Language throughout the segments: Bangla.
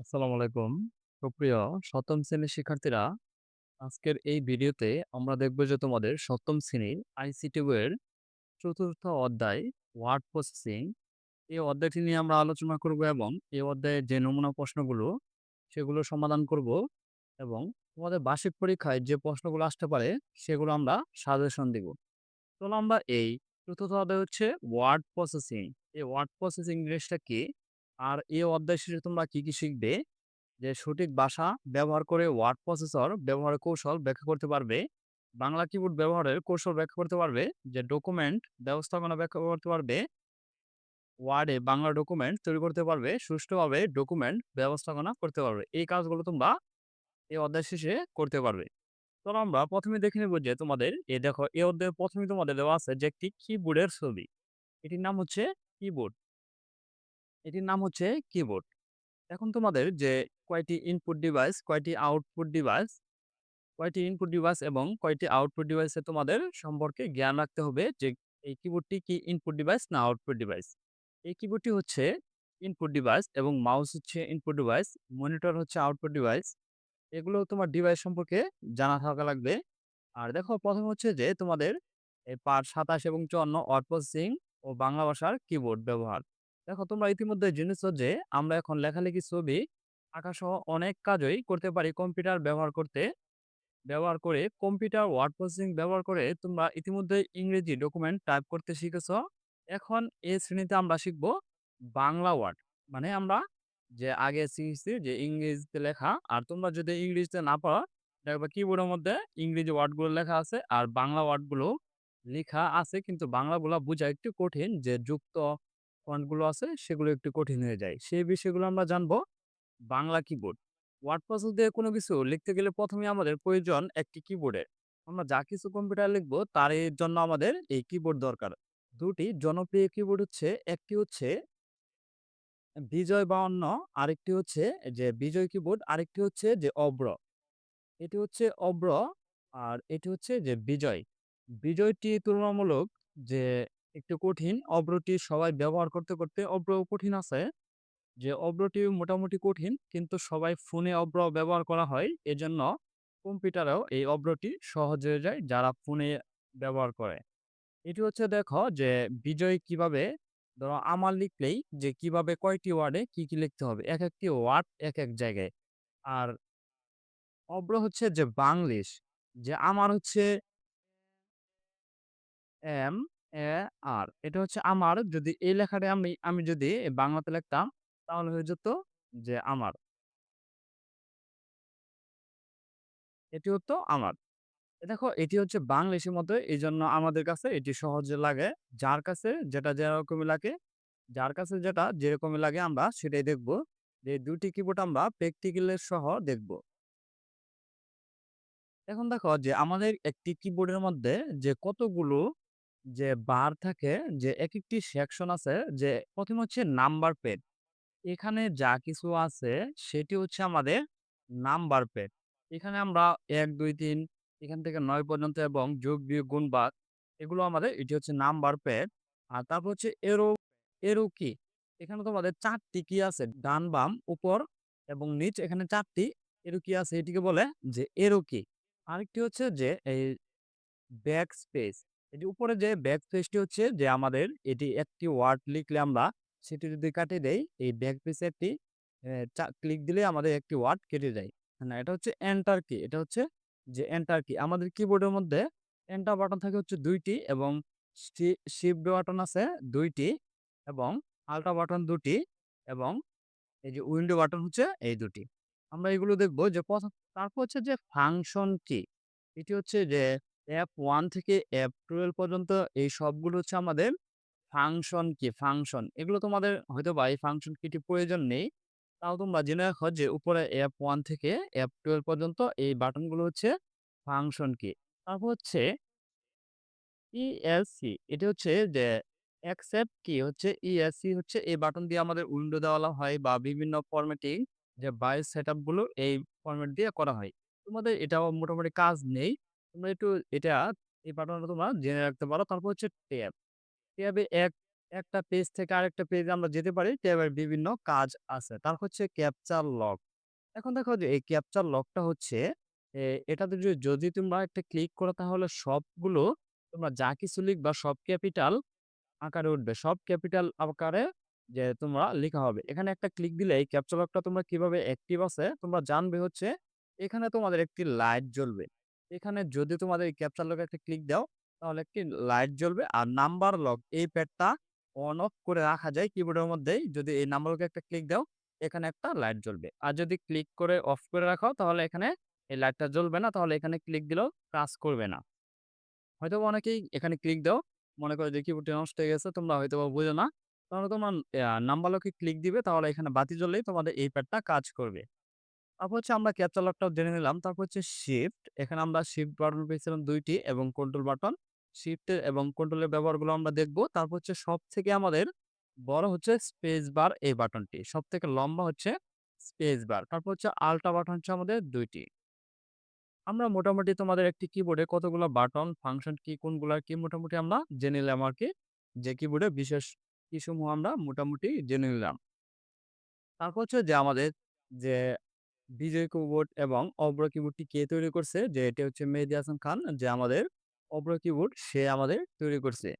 আসসালামু আলাইকুম। সুপ্রিয় সপ্তম শ্রেণির শিক্ষার্থীরা, আজকের এই ভিডিওতে আমরা দেখব যে তোমাদের সপ্তম শ্রেণির আইসিটি বইয়ের চতুর্থ অধ্যায় ওয়ার্ড প্রসেসিং। এই অধ্যায়টি নিয়ে আমরা আলোচনা করব এবং এই অধ্যায়ের যে নমুনা প্রশ্নগুলো সেগুলো সমাধান করব এবং তোমাদের বার্ষিক পরীক্ষায় যে প্রশ্নগুলো আসতে পারে সেগুলো আমরা সাজেশন দিব। চলো আমরা এই চতুর্থ অধ্যায় হচ্ছে ওয়ার্ড প্রসেসিং। এই ওয়ার্ড প্রসেসিং জিনিসটা কি? আর এই অধ্যায় শেষে তোমরা কি, কি শিখবে? যে সঠিক ভাষা ব্যবহার করে ওয়ার্ড প্রসেসর ব্যবহারের কৌশল ব্যাখ্যা করতে পারবে। বাংলা কিবোর্ড ব্যবহারের কৌশল ব্যাখ্যা করতে পারবে। যে ডকুমেন্ট ব্যবস্থাপনা ব্যাখ্যা করতে পারবে। ওয়ার্ডে বাংলা ডকুমেন্ট তৈরি করতে পারবে। সুষ্ঠুভাবে ডকুমেন্ট ব্যবস্থাপনা করতে পারবে। এই কাজগুলো তোমরা এই অধ্যায় শেষে করতে পারবে। চলো আমরা প্রথমে দেখে নেব যে তোমাদের এই দেখো এই অধ্যায়ে প্রথমে তোমাদের দেওয়া আছে যে একটি কিবোর্ডের ছবি। এটির নাম হচ্ছে কিবোর্ড। এটির নাম হচ্ছে কিবোর্ড। এখন তোমাদের যে কয়টি ইনপুট ডিভাইস, কয়টি আউটপুট ডিভাইস, কয়টি ইনপুট ডিভাইস এবং কয়টি আউটপুট ডিভাইসে তোমাদের সম্পর্কে জ্ঞান রাখতে হবে যে এই কিবোর্ডটি কি ইনপুট ডিভাইস না আউটপুট ডিভাইস। এই কিবোর্ডটি হচ্ছে ইনপুট ডিভাইস এবং মাউস হচ্ছে ইনপুট ডিভাইস, মনিটর হচ্ছে আউটপুট ডিভাইস। এগুলো তোমার ডিভাইস সম্পর্কে জানা থাকা লাগবে। আর দেখো প্রথম হচ্ছে যে তোমাদের এই পার্ট ২৭ এবং ৫৪ ওয়ার্ড প্রসেসিং ও বাংলা ভাষার কিবোর্ড ব্যবহার। দেখো তোমরা ইতিমধ্যে জেনেছ যে আমরা এখন লেখালেখি, ছবি আঁকা সহ অনেক কাজই করতে পারি কম্পিউটার ব্যবহার করতে ব্যবহার করে কম্পিউটার ওয়ার্ড প্রসেসিং ব্যবহার করে তোমরা ইতিমধ্যে ইংরেজি ডকুমেন্ট টাইপ করতে শিখেছ। এখন এই শ্রেণীতে আমরা শিখব বাংলা ওয়ার্ড। মানে আমরা যে আগে শিখেছি যে ইংরেজিতে লেখা আর তোমরা যদি ইংরেজিতে না পারো দেখবা কিবোর্ডের মধ্যে ইংরেজি ওয়ার্ডগুলো লেখা আছে আর বাংলা ওয়ার্ডগুলো লেখা আছে কিন্তু বাংলাগুলা বোঝা একটু কঠিন যে যুক্ত ফন্টগুলো আছে সেগুলো একটু কঠিন হয়ে যায়। সেই বিষয়গুলো আমরা জানব বাংলা কিবোর্ড। ওয়ার্ড প্রসেস দিয়ে কোনো কিছু লিখতে গেলে প্রথমে আমাদের প্রয়োজন একটি কিবোর্ডের। আমরা যা কিছু কম্পিউটার লিখব তার জন্য আমাদের এই কিবোর্ড দরকার। দুটি জনপ্রিয় কিবোর্ড হচ্ছে একটি হচ্ছে বিজয় ৫২ আরেকটি হচ্ছে যে বিজয় কিবোর্ড, আরেকটি হচ্ছে যে অব্র এটি হচ্ছে অব্র আর এটি হচ্ছে যে বিজয়। বিজয়টি তুলনামূলক যে একটু কঠিন, অব্রটি সবাই ব্যবহার করতে, করতে অব্র কঠিন আছে। যে অব্রটি মোটামুটি কঠিন কিন্তু সবাই ফোনে অব্র ব্যবহার করা হয়। এজন্য কম্পিউটারেও এই অব্রটি সহজ হয়ে যায় যারা ফোনে ব্যবহার করে। এটি হচ্ছে দেখো যে বিজয় কীভাবে ধরো আমার লিখলেই যে কীভাবে কয়টি ওয়ার্ডে কি, কি লিখতে হবে। এক একটি ওয়ার্ড এক এক জায়গায়। আর অব্র হচ্ছে যে বাংলিশ। যে আমার হচ্ছে এম, এ, আর। এটা হচ্ছে আমার যদি এই লেখাটা আমি আমি যদি বাংলাতে লিখতাম তাহলে হয়ে যেত যে আমার। এটি হতো আমার। দেখো এটি হচ্ছে বাংলিশের মতো এইজন্য আমাদের কাছে এটি সহজে লাগে। যার কাছে যেটা যেরকমই লাগে, যার কাছে যেটা যেরকমই লাগে আমরা সেটাই দেখব। যে ২ টি কিবোর্ড আমরা প্র্যাকটিক্যালের সহ দেখব। এখন দেখো যে আমাদের একটি কিবোর্ডের মধ্যে যে কতগুলো যে বার থাকে যে এক একটি সেকশন আছে যে প্রথম হচ্ছে নাম্বার প্যাড। এখানে যা কিছু আছে সেটি হচ্ছে আমাদের নাম্বার প্যাড। এখানে আমরা ১, ২, ৩ এখান থেকে নয় পর্যন্ত এবং যোগ, বিয়োগ, গুণ, ভাগ এগুলো আমাদের এটি হচ্ছে নাম্বার প্যাড। আর তারপর হচ্ছে এরো, এরো কি? এখানে তোমাদের ৪ টি কি আছে ডান, বাম, উপর এবং নিচ এখানে ৪ টি এরো কি আছে এটিকে বলে যে এরো কি। আরেকটি হচ্ছে যে এই ব্যাক স্পেস। এটি উপরে যে ব্যাক স্পেসটি হচ্ছে যে আমাদের এটি একটি ওয়ার্ড লিখলে আমরা সেটি যদি কাটিয়ে দেই, এই ব্যাক স্পেসে একটি ক্লিক দিলে আমাদের একটি ওয়ার্ড কেটে যায়। না, এটা হচ্ছে এন্টার কি। এটা হচ্ছে যে এন্টার কি। আমাদের কিবোর্ডের মধ্যে এন্টার বাটন থাকে হচ্ছে দুইটি এবং শিফট বাটন আছে দুইটি এবং আল্টা বাটন দুটি এবং এই যে উইন্ডো বাটন হচ্ছে এই দুটি আমরা এগুলো দেখব যে তারপর হচ্ছে যে ফাংশন কি। এটি হচ্ছে যে F1 থেকে F12 পর্যন্ত এই সবগুলো হচ্ছে আমাদের ফাংশন কি, ফাংশন। এগুলো তোমাদের হয়তোবা এই ফাংশন কিটি প্রয়োজন নেই। তাও তোমরা জেনে রাখো যে উপরে F1 থেকে F12 পর্যন্ত এই বাটনগুলো হচ্ছে ফাংশন কি। তারপর হচ্ছে ESC এটা হচ্ছে যে অ্যাকসেপ্ট কি হচ্ছে ESC হচ্ছে এই বাটন দিয়ে আমাদের উইন্ডো দেওয়া হয় বা বিভিন্ন ফরম্যাটিং যে বাইস সেটআপগুলো এই ফরম্যাট দিয়ে করা হয়। তোমাদের এটাও মোটামুটি কাজ নেই। তোমরা একটু এটা এই বাটনটা তোমরা জেনে রাখতে পারো। তারপর হচ্ছে ট্যাব। ট্যাবে এক, একটা পেজ থেকে আরেকটা পেজে আমরা যেতে পারি। ট্যাবের বিভিন্ন কাজ আছে। তারপর হচ্ছে ক্যাপচার লক। এখন দেখো যে এই ক্যাপচার লকটা হচ্ছে এটাতে যদি তোমরা একটা ক্লিক করো তাহলে সবগুলো তোমরা যা কিছু লিখবা সব ক্যাপিটাল আকারে উঠবে। সব ক্যাপিটাল আকারে যে তোমরা লেখা হবে। এখানে একটা ক্লিক দিলে এই ক্যাপচা লকটা তোমরা কীভাবে অ্যাক্টিভ আছে, তোমরা জানবে হচ্ছে এখানে তোমাদের একটি লাইট জ্বলবে। এখানে যদি তোমাদের এই ক্যাপচা লকে একটা ক্লিক দাও, তাহলে একটি লাইট জ্বলবে আর নাম্বার লক এই প্যাডটা অন অফ করে রাখা যায় কিবোর্ডের মধ্যেই। যদি এই নাম্বার লকে একটা ক্লিক দাও, এখানে একটা লাইট জ্বলবে। আর যদি ক্লিক করে অফ করে রাখো তাহলে এখানে এই লাইটটা জ্বলবে না। তাহলে এখানে ক্লিক দিলেও কাজ করবে না। হয়তো অনেকেই এখানে ক্লিক দাও। মনে করে যে কিবোর্ডটি নষ্ট হয়ে গেছে, তোমরা হয়তোবা বুঝো না। তাহলে তোমার নাম্বার লকে ক্লিক দিবে, তাহলে এখানে বাতি জ্বললেই তোমাদের এই প্যাডটা কাজ করবে। তারপর হচ্ছে আমরা ক্যাপচা লকটাও জেনে নিলাম। তারপর হচ্ছে শিফট। এখানে আমরা শিফট বাটন পেয়েছিলাম দুইটি এবং কন্ট্রোল বাটন। শিফটের এবং কন্ট্রোলের ব্যবহারগুলো আমরা দেখব। তারপর হচ্ছে সব থেকে আমাদের বড় হচ্ছে স্পেস বার এই বাটনটি। সব থেকে লম্বা হচ্ছে স্পেস বার। তারপর হচ্ছে আল্টা বাটন হচ্ছে আমাদের দুইটি আমরা মোটামুটি তোমাদের একটি কিবোর্ডে কতগুলো বাটন, ফাংশন কি, কোনগুলো কি মোটামুটি আমরা জেনে নিলাম আর কি যে কিবোর্ডে বিশেষ কিসমূহ আমরা মোটামুটি জেনে নিলাম। তারপর হচ্ছে যে আমাদের যে বিজয় কিবোর্ড এবং অব্র কিবোর্ডটি কে তৈরি করছে? যে এটি হচ্ছে মেহেদি হাসান খান যে আমাদের অব্র কিবোর্ড সে আমাদের তৈরি করছে।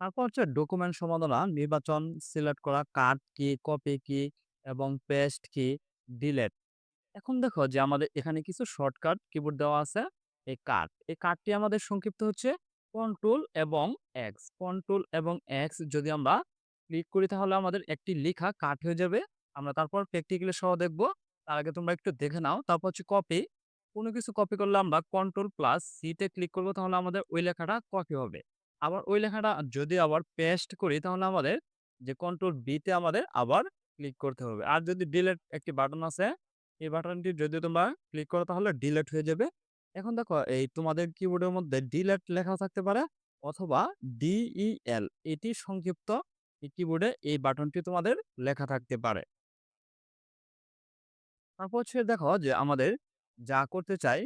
তারপর হচ্ছে ডকুমেন্ট সমাধানা, নির্বাচন, সিলেক্ট করা, কাট কি, কপি কি এবং পেস্ট কি, ডিলেট। এখন দেখো যে আমাদের এখানে কিছু শর্টকাট কিবোর্ড দেওয়া আছে। এই কাট। এই কাটটি আমাদের সংক্ষিপ্ত হচ্ছে কন্ট্রোল এবং এক্স। কন্ট্রোল এবং এক্স যদি আমরা ক্লিক করি তাহলে আমাদের একটি লেখা কাট হয়ে যাবে। আমরা তারপর প্র্যাকটিক্যালি সহ দেখব। তার আগে তোমরা একটু দেখে নাও। তারপর হচ্ছে কপি। কোনো কিছু কপি করলে আমরা কন্ট্রোল প্লাস সি তে ক্লিক করব তাহলে আমাদের ওই লেখাটা কপি হবে। আবার ওই লেখাটা যদি আবার পেস্ট করি তাহলে আমাদের যে কন্ট্রোল বি তে আমাদের আবার ক্লিক করতে হবে। আর যদি ডিলেট একটি বাটন আছে, এই বাটনটি যদি তোমরা ক্লিক করো তাহলে ডিলেট হয়ে যাবে। এখন দেখো, এই তোমাদের কিবোর্ডের মধ্যে ডিলেট লেখা থাকতে পারে অথবা ডিইএল এটি সংক্ষিপ্ত কিবোর্ডে এই বাটনটি তোমাদের লেখা থাকতে পারে। তারপর হচ্ছে দেখো যে আমাদের যা করতে চাই,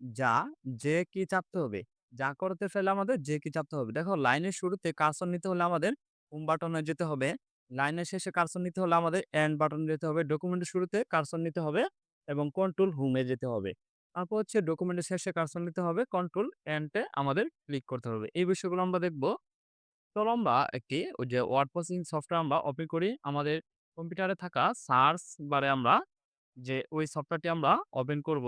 যা, যে কি চাপতে হবে। যা করতে চাইলে আমাদের যে কি চাপতে হবে। দেখো লাইনের শুরুতে কার্সর নিতে হলে আমাদের হোম বাটনে যেতে হবে। লাইনের শেষে কার্সর নিতে হলে আমাদের এন্ড বাটনে যেতে হবে। ডকুমেন্টের শুরুতে কার্সর নিতে হবে এবং কন্ট্রোল হোমে যেতে হবে। তারপর হচ্ছে ডকুমেন্টের শেষে কার্সর নিতে হবে। কন্ট্রোল এন্ড আমাদের ক্লিক করতে হবে। এই বিষয়গুলো আমরা দেখব। চলো আমরা একটি ওই যে ওয়ার্ড সফটওয়্যার আমরা ওপেন করি। আমাদের কম্পিউটারে থাকা সার্চ বারে আমরা যে ওই সফটওয়্যারটি আমরা ওপেন করব।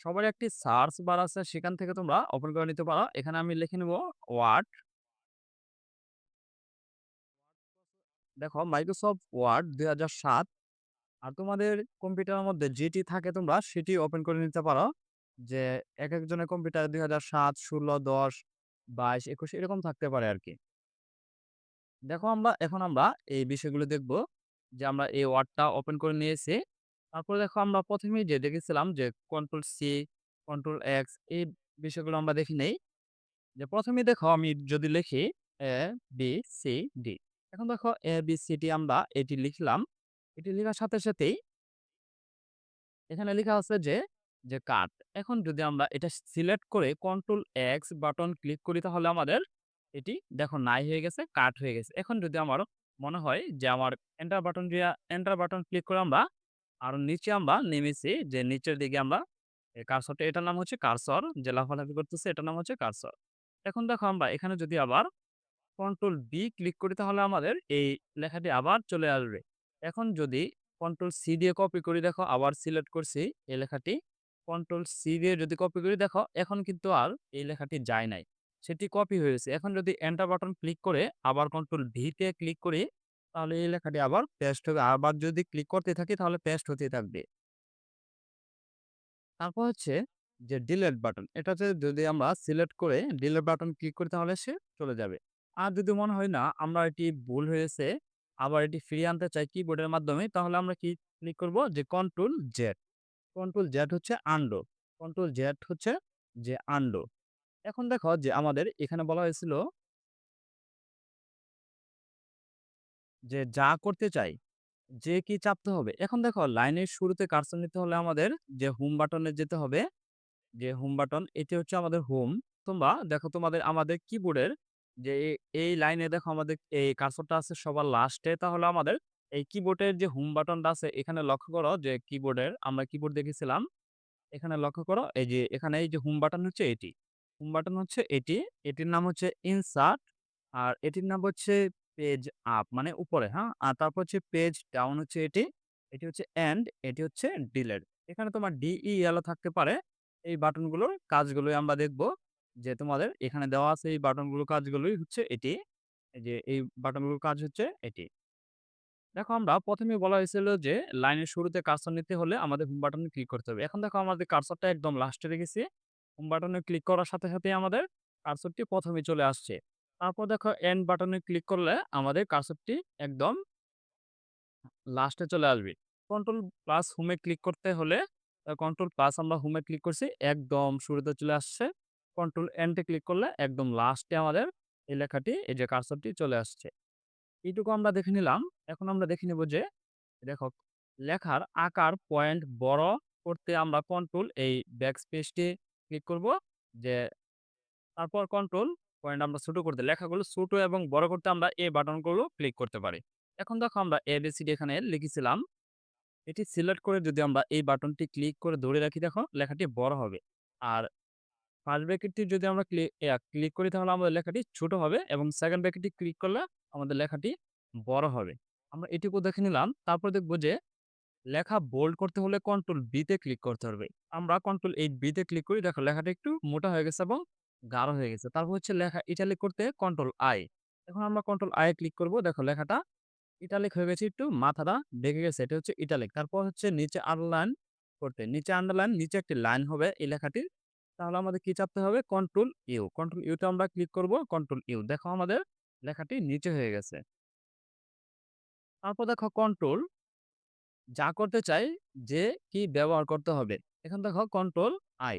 সবার একটি সার্চ বার আছে সেখান থেকে তোমরা ওপেন করে নিতে পারো। এখানে আমি লিখে নিব ওয়ার্ড। দেখো মাইক্রোসফট ওয়ার্ড ২০০৭ আর তোমাদের কম্পিউটারের মধ্যে যেটি থাকে তোমরা সেটি ওপেন করে নিতে পারো। যে একেকজনের কম্পিউটারে ২০০৭, ১৬, ১০, ২২, ২১ এরকম থাকতে পারে আরকি। দেখো আমরা এখন আমরা এই বিষয়গুলো দেখব। যে আমরা এই ওয়ার্ডটা ওপেন করে নিয়েছি। তারপরে দেখো আমরা ১ম এই যে দেখেছিলাম যে কন্ট্রোল সি, কন্ট্রোল এক্স এই বিষয়গুলো আমরা দেখি নেই। যে ১ম এই দেখো আমি যদি লিখি এ, বি, সি, ডি। এখন দেখো এ, বি, সি, ডি আমরা এটি লিখলাম। এটি লেখার সাথে সাথেই এখানে লেখা আছে যে, যে কাট। এখন যদি আমরা এটা সিলেক্ট করে কন্ট্রোল এক্স বাটন ক্লিক করি তাহলে আমাদের এটি দেখো নাই হয়ে গেছে, কাট হয়ে গেছে। এখন যদি আমার মনে হয় যে আমার এন্টার বাটন দিয়া এন্টার বাটন ক্লিক করে আমরা আরও নিচে আমরা নেমেছি যে নিচের দিকে আমরা কার্সরটা এটার নাম হচ্ছে কার্সর যে লাফালাফি করতেছে এটার নাম হচ্ছে কার্সর। এখন দেখো আমরা এখানে যদি আবার কন্ট্রোল বি ক্লিক করি তাহলে আমাদের এই লেখাটি আবার চলে আসবে। এখন যদি কন্ট্রোল সি দিয়ে কপি করি দেখো আবার সিলেক্ট করছি এই লেখাটি। কন্ট্রোল সি দিয়ে যদি কপি করি দেখো এখন কিন্তু আর এই লেখাটি যায় নাই। সেটি কপি হয়েছে। এখন যদি এন্টার বাটন ক্লিক করে আবার কন্ট্রোল ভি তে ক্লিক করি তাহলে এই লেখাটি আবার পেস্ট হবে। আবার যদি ক্লিক করতে থাকি তাহলে পেস্ট হতে থাকবে। তারপর হচ্ছে যে ডিলেট বাটন। এটাতে যদি আমরা সিলেক্ট করে ডিলিট বাটন ক্লিক করি তাহলে সে চলে যাবে। আর যদি মনে হয় না আমরা এটি ভুল হয়েছে, আবার এটি ফিরিয়ে আনতে চাই কিবোর্ডের মাধ্যমে তাহলে আমরা কি ক্লিক করব যে কন্ট্রোল জেড। কন্ট্রোল জেড হচ্ছে আনডু। কন্ট্রোল জেড হচ্ছে যে আনডু। এখন দেখো যে আমাদের এখানে বলা হয়েছিল যে যা করতে চাই, যে কি চাপতে হবে। এখন দেখো লাইনের শুরুতে কার্সর নিতে হলে আমাদের যে হোম বাটনে যেতে হবে। যে হোম বাটন এটি হচ্ছে আমাদের হোম। তোমরা দেখো তোমাদের আমাদের কিবোর্ডের যে এই লাইনে দেখো আমাদের এই কার্সরটা আছে সবার লাস্টে তাহলে আমাদের এই কিবোর্ডের যে হোম বাটনটা আছে এখানে লক্ষ্য করো যে কিবোর্ডের আমরা কিবোর্ড দেখেছিলাম। এখানে লক্ষ্য করো এই যে এখানে এই যে হোম বাটন হচ্ছে এটি। হোম বাটন হচ্ছে এটি। এটির নাম হচ্ছে ইনসার্ট আর এটির নাম হচ্ছে পেজ আপ মানে উপরে, হ্যাঁ? আর তারপর হচ্ছে পেজ ডাউন হচ্ছে এটি। এটি হচ্ছে এন্ড, এটি হচ্ছে ডিলেট। এখানে তোমার ডিইএল ও থাকতে পারে। এই বাটনগুলোর কাজগুলোই আমরা দেখব। যে তোমাদের এখানে দেওয়া আছে এই বাটনগুলোর কাজগুলোই হচ্ছে এটি। যে এই বাটনগুলোর কাজ হচ্ছে এটি। দেখো আমরা প্রথমে বলা হয়েছিল যে লাইনের শুরুতে কার্সর নিতে হলে আমাদের হোম বাটনে ক্লিক করতে হবে। এখন দেখো আমাদের কার্সরটা একদম লাস্টে রেখেছি। হোম বাটনে ক্লিক করার সাথে, সাথে আমাদের কার্সরটি ১ম এই চলে আসছে। তারপর দেখো এন্ড বাটনে ক্লিক করলে আমাদের কার্সরটি একদম লাস্টে চলে আসবে। কন্ট্রোল প্লাস হোমে ক্লিক করতে হলে কন্ট্রোল প্লাস আমরা হোমে ক্লিক করছি একদম শুরুতে চলে আসছে। কন্ট্রোল এন্ড ক্লিক করলে একদম লাস্টে আমাদের এই লেখাটি এই যে কার্সরটি চলে আসছে। এইটুকু আমরা দেখে নিলাম। এখন আমরা দেখে নিব যে, দেখো, লেখার আকার পয়েন্ট বড় করতে আমরা কন্ট্রোল এই ব্যাকস্পেসটি ক্লিক করব। যে, তারপর কন্ট্রোল পয়েন্ট আমরা ছোট করতে, লেখাগুলো ছোট এবং বড় করতে আমরা এই বাটনগুলো ক্লিক করতে পারি। এখন দেখো আমরা এবিসিডি এখানে লিখেছিলাম। এটি সিলেক্ট করে যদি আমরা এই বাটনটি ক্লিক করে ধরে রাখি, দেখো, লেখাটি বড় হবে। আর ফার্স্ট ব্র্যাকেটটি যদি আমরা ক্লি ক্লিক করি তাহলে আমাদের লেখাটি ছোট হবে এবং সেকেন্ড ব্র্যাকেটটি ক্লিক করলে আমাদের লেখাটি বড় হবে। আমরা এটুকু দেখে নিলাম। তারপর দেখব যে লেখা বোল্ড করতে হলে কন্ট্রোল বি তে ক্লিক করতে হবে। আমরা কন্ট্রোল এইট বি তে ক্লিক করি দেখো লেখাটা একটু মোটা হয়ে গেছে এবং গাঢ় হয়ে গেছে। তারপর হচ্ছে লেখা ইটালিক করতে কন্ট্রোল আই। এখন আমরা কন্ট্রোল আই ক্লিক করব। দেখো লেখাটা ইটালিক হয়ে গেছে, একটু মাথাটা ঢেকে গেছে। এটা হচ্ছে ইটালিক। তারপর হচ্ছে নিচে আন্ডারলাইন করতে। নিচে আন্ডারলাইন নিচে একটি লাইন হবে এই লেখাটির। তাহলে আমাদের কি চাপতে হবে? Control you. কন্ট্রোল ইউ তে আমরা ক্লিক করব। Control U. দেখো আমাদের লেখাটি নিচে হয়ে গেছে। তারপর দেখো কন্ট্রোল যা করতে চাই যে কি ব্যবহার করতে হবে। এখন দেখো কন্ট্রোল আই।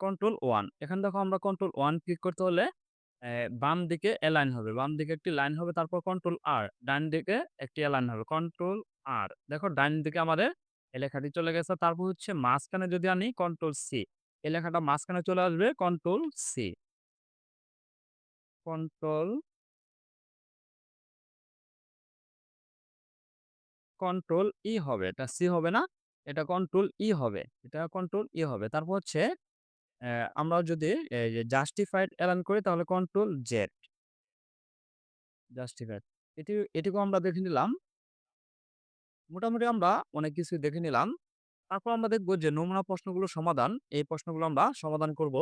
কন্ট্রোল ওয়ান এখানে দেখো আমরা কন্ট্রোল ওয়ান ক্লিক করতে হলে বাম দিকে এলাইন হবে। বাম দিকে একটি লাইন হবে, তারপর কন্ট্রোল আর। ডান দিকে একটি এলাইন হবে। Control R. দেখো ডান দিকে আমাদের লেখাটি চলে গেছে। তারপর হচ্ছে মাঝখানে যদি আনি কন্ট্রোল সি। এই লেখাটা মাঝখানে চলে আসবে control C. Control control E হবে। এটা সি হবে না। এটা কন্ট্রোল ই হবে। এটা কন্ট্রোল ই হবে। তারপর হচ্ছে আমরা যদি জাস্টিফাইড এলাইন করি, তাহলে কন্ট্রোল জেড। জাস্টিফাইড। এটি, এটুকু আমরা দেখে নিলাম। মোটামুটি আমরা অনেক কিছুই দেখে নিলাম। তারপর আমরা দেখব যে নমুনা প্রশ্নগুলো সমাধান। এই প্রশ্নগুলো আমরা সমাধান করব।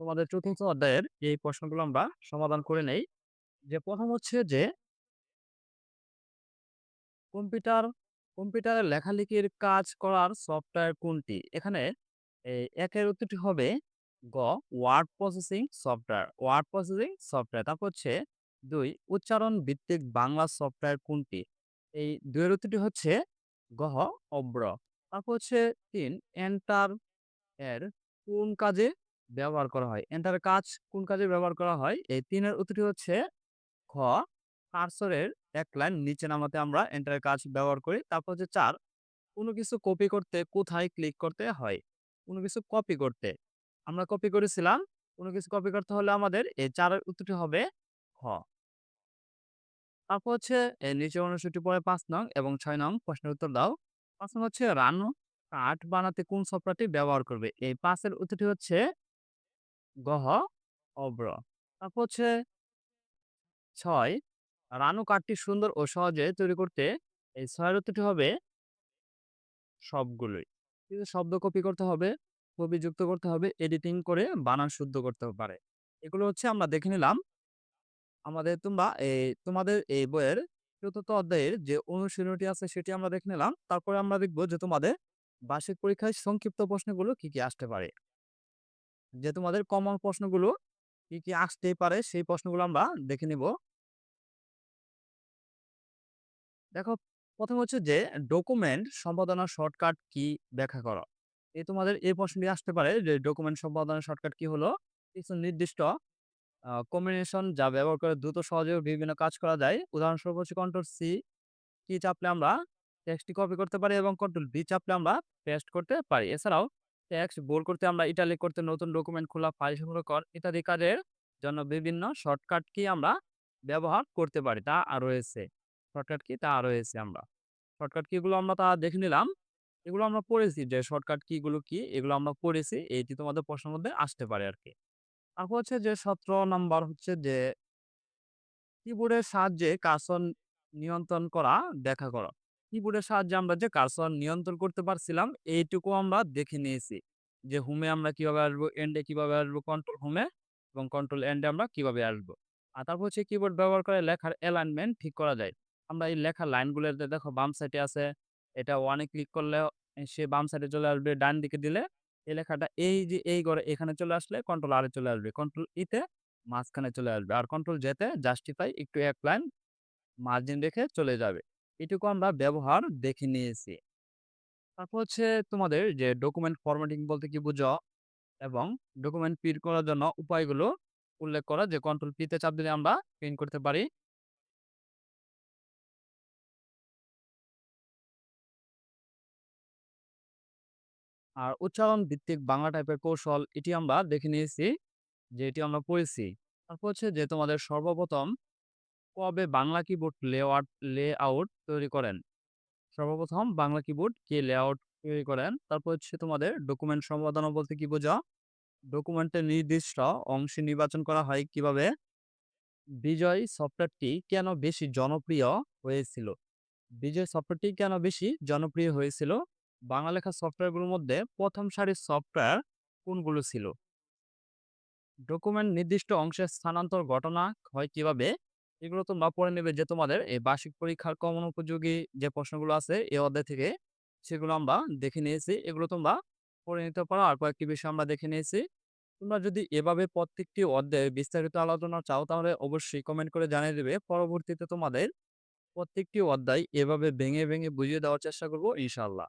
তোমাদের চতুর্থ অধ্যায়ের এই প্রশ্নগুলো আমরা সমাধান করে নেই। যে প্রথম হচ্ছে যে কম্পিউটার কম্পিউটারে লেখালেখির কাজ করার সফটওয়্যার কোনটি? এখানে এই ১ এর উত্তরটি হবে গ, word processing software. Word processing software. তারপর হচ্ছে দুই, উচ্চারণ ভিত্তিক বাংলা সফটওয়্যার কোনটি? এই ২ এর উত্তরটি হচ্ছে গহ অব্র। তারপর হচ্ছে তিন, এন্টার এর কোন কাজে ব্যবহার করা হয়? এন্টার কাজ কোন কাজে ব্যবহার করা হয়? এই ৩ এর উত্তরটি হচ্ছে খ কার্সরের এক লাইন নিচে নামাতে আমরা এন্টার কাজ ব্যবহার করি। তারপর হচ্ছে চার, কোন কিছু কপি করতে কোথায় ক্লিক করতে হয়? কোন কিছু কপি করতে। আমরা কপি করেছিলাম। কোনো কিছু কপি করতে হলে আমাদের এই ৪ এর উত্তরটি হবে খ। তারপর হচ্ছে এর নিচের অনুচ্ছেদটি পড়ে ৫ নং এবং ৬ নং প্রশ্নের উত্তর দাও। ৫ নং হচ্ছে রানু কাঠ বানাতে কোন সফটওয়্যারটি ব্যবহার করবে? এই ৫ এর উত্তরটি হচ্ছে গহ অব্র। তারপর হচ্ছে ৬ রানু কাঠটি সুন্দর ও সহজে তৈরি করতে এই ৬ এর উত্তরটি হবে সবগুলোই। কিছু শব্দ কপি করতে হবে, ছবি যুক্ত করতে হবে, এডিটিং করে বানান শুদ্ধ করতে পারে। এগুলো হচ্ছে আমরা দেখে নিলাম। আমাদের তোমরা এই তোমাদের এই বইয়ের চতুর্থ অধ্যায়ের যে অনুশীলনীটি আছে সেটি আমরা দেখে নিলাম। তারপরে আমরা দেখব যে তোমাদের বার্ষিক পরীক্ষায় সংক্ষিপ্ত প্রশ্নগুলো কি, কি আসতে পারে। যে তোমাদের কমন প্রশ্নগুলো কি, কি আসতেই পারে সেই প্রশ্নগুলো আমরা দেখে নিব। দেখো প্রথম হচ্ছে যে ডকুমেন্ট সম্পাদনার শর্টকাট কি ব্যাখ্যা করো। এই তোমাদের এই প্রশ্নটি আসতে পারে যে ডকুমেন্ট সম্পাদনার শর্টকাট কি হলো? কিছু নির্দিষ্ট কম্বিনেশন যা ব্যবহার করে দ্রুত সহজে বিভিন্ন কাজ করা যায়। উদাহরণস্বরূপ হচ্ছে কন্ট্রোল সি কি চাপলে আমরা টেক্সটটি কপি করতে পারি এবং কন্ট্রোল ভি চাপলে আমরা পেস্ট করতে পারি। এছাড়াও টেক্সট বোল্ড করতে আমরা ইটালিক করতে নতুন ডকুমেন্ট খোলা ফাইল সংগ্রহ কর ইত্যাদি কাজের জন্য বিভিন্ন শর্টকাট কি আমরা ব্যবহার করতে পারি। তা আর রয়েছে শর্টকাট কি তা আর রয়েছে আমরা। শর্টকাট কিগুলো আমরা তা দেখে নিলাম। এগুলো আমরা পড়েছি যে শর্টকাট কিগুলো কি? এগুলো আমরা পড়েছি। এইটি তোমাদের প্রশ্নের মধ্যে আসতে পারে আর কি তারপর হচ্ছে যে সতেরো নাম্বার হচ্ছে যে কিবোর্ডের সাহায্যে কার্সর নিয়ন্ত্রণ করা, দেখা করা। কিবোর্ডের সাহায্যে আমরা যে কার্সর নিয়ন্ত্রণ করতে পারছিলাম, এইটুকু আমরা দেখে নিয়েছি। যে হোমে আমরা কীভাবে আসব এন্ডে কীভাবে আসব কন্ট্রোল হোমে এবং কন্ট্রোল এন্ডে আমরা কীভাবে আসব। আর তারপর হচ্ছে কিবোর্ড ব্যবহার করে লেখার অ্যালাইনমেন্ট ঠিক করা যায়। আমরা এই লেখার লাইনগুলো দেখো বাম সাইডে আছে, এটা ওয়ানে ক্লিক করলে সে বাম সাইডে চলে আসবে, ডান দিকে দিলে এই লেখাটা এই যে এই ঘরে এখানে চলে আসলে কন্ট্রোল আরে চলে আসবে। কন্ট্রোল ইতে মাঝখানে চলে আসবে আর কন্ট্রোল যেতে জাস্টিফাই একটু এক লাইন মার্জিন রেখে চলে যাবে। এটুকু আমরা ব্যবহার দেখে নিয়েছি। তারপর হচ্ছে তোমাদের যে ডকুমেন্ট ফরম্যাটিং বলতে কি বুঝো এবং ডকুমেন্ট প্রিন্ট করার জন্য উপায়গুলো উল্লেখ করা যে কন্ট্রোল পিতে চাপ দিলে আমরা প্রিন্ট করতে পারি। আর উচ্চারণ ভিত্তিক বাংলা টাইপের কৌশল এটি আমরা দেখে নিয়েছি, যে এটি আমরা পড়েছি। তারপর হচ্ছে যে তোমাদের সর্বপ্রথম কবে বাংলা কিবোর্ড লেআউট লেআউট তৈরি করেন? সর্বপ্রথম বাংলা কিবোর্ড কে লেআউট তৈরি করেন। তারপর হচ্ছে তোমাদের ডকুমেন্ট সম্পাদনা বলতে কি বোঝা ডকুমেন্টের নির্দিষ্ট অংশে নির্বাচন করা হয় কীভাবে? বিজয় সফটওয়্যারটি কেন বেশি জনপ্রিয় হয়েছিল? বিজয় সফটওয়্যারটি কেন বেশি জনপ্রিয় হয়েছিল? বাংলা লেখা সফটওয়্যারগুলোর মধ্যে প্রথম সারির সফটওয়্যার কোনগুলো ছিল? ডকুমেন্ট নির্দিষ্ট অংশের স্থানান্তর ঘটনা হয় কীভাবে? এগুলো তোমরা পড়ে নেবে যে তোমাদের এই বার্ষিক পরীক্ষার কমন উপযোগী যে প্রশ্নগুলো আছে এই অধ্যায় থেকে সেগুলো আমরা দেখে নিয়েছি। এগুলো তোমরা পড়ে নিতে পারো। আর কয়েকটি বিষয় আমরা দেখে নিয়েছি। তোমরা যদি এভাবে প্রত্যেকটি অধ্যায়ে বিস্তারিত আলোচনা চাও তাহলে অবশ্যই কমেন্ট করে জানিয়ে দেবে। পরবর্তীতে তোমাদের প্রত্যেকটি অধ্যায় এভাবে ভেঙে ভেঙে বুঝিয়ে দেওয়ার চেষ্টা করব ইনশাল্লাহ